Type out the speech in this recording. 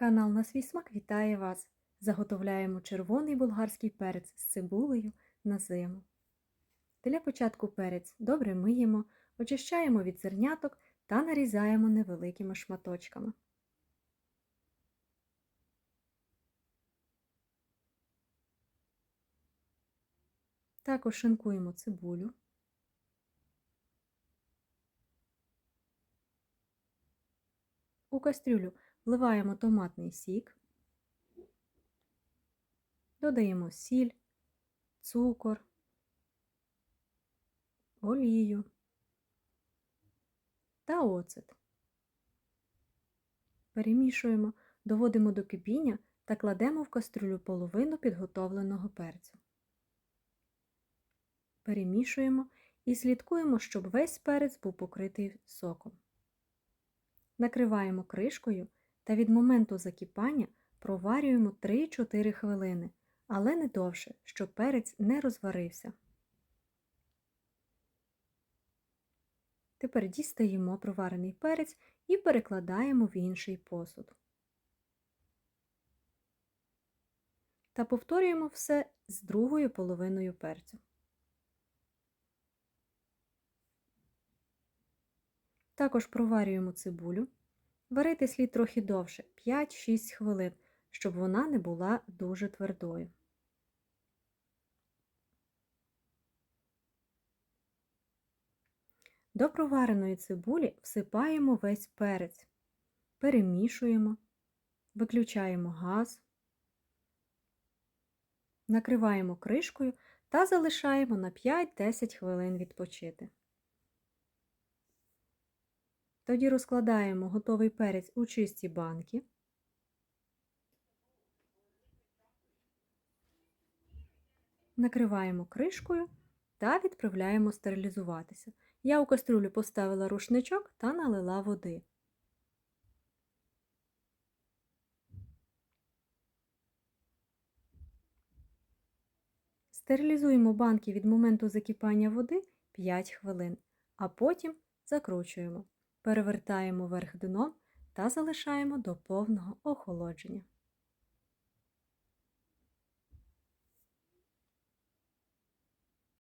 Канал на свій смак вітає вас! Заготовляємо червоний болгарський перець з цибулею на зиму. Для початку перець добре миємо, очищаємо від зерняток та нарізаємо невеликими шматочками. Також шинкуємо цибулю. У кастрюлю вливаємо томатний сік, додаємо сіль, цукор, олію та оцет. Перемішуємо, доводимо до кипіння та кладемо в кастрюлю половину підготовленого перцю. Перемішуємо і слідкуємо, щоб весь перець був покритий соком. Накриваємо кришкою та від моменту закипання проварюємо 3-4 хвилини, але не довше, щоб перець не розварився. Тепер дістаємо проварений перець і перекладаємо в інший посуд. Та повторюємо все з другою половиною перцю. Також проварюємо цибулю. Варити слід трохи довше 5-6 хвилин, щоб вона не була дуже твердою. До провареної цибулі всипаємо весь перець, перемішуємо, виключаємо газ, накриваємо кришкою та залишаємо на 5-10 хвилин відпочити. Тоді розкладаємо готовий перець у чисті банки. Накриваємо кришкою та відправляємо стерилізуватися. Я у кастрюлю поставила рушничок та налила води. Стерилізуємо банки від моменту закипання води 5 хвилин, а потім закручуємо перевертаємо верх дном та залишаємо до повного охолодження.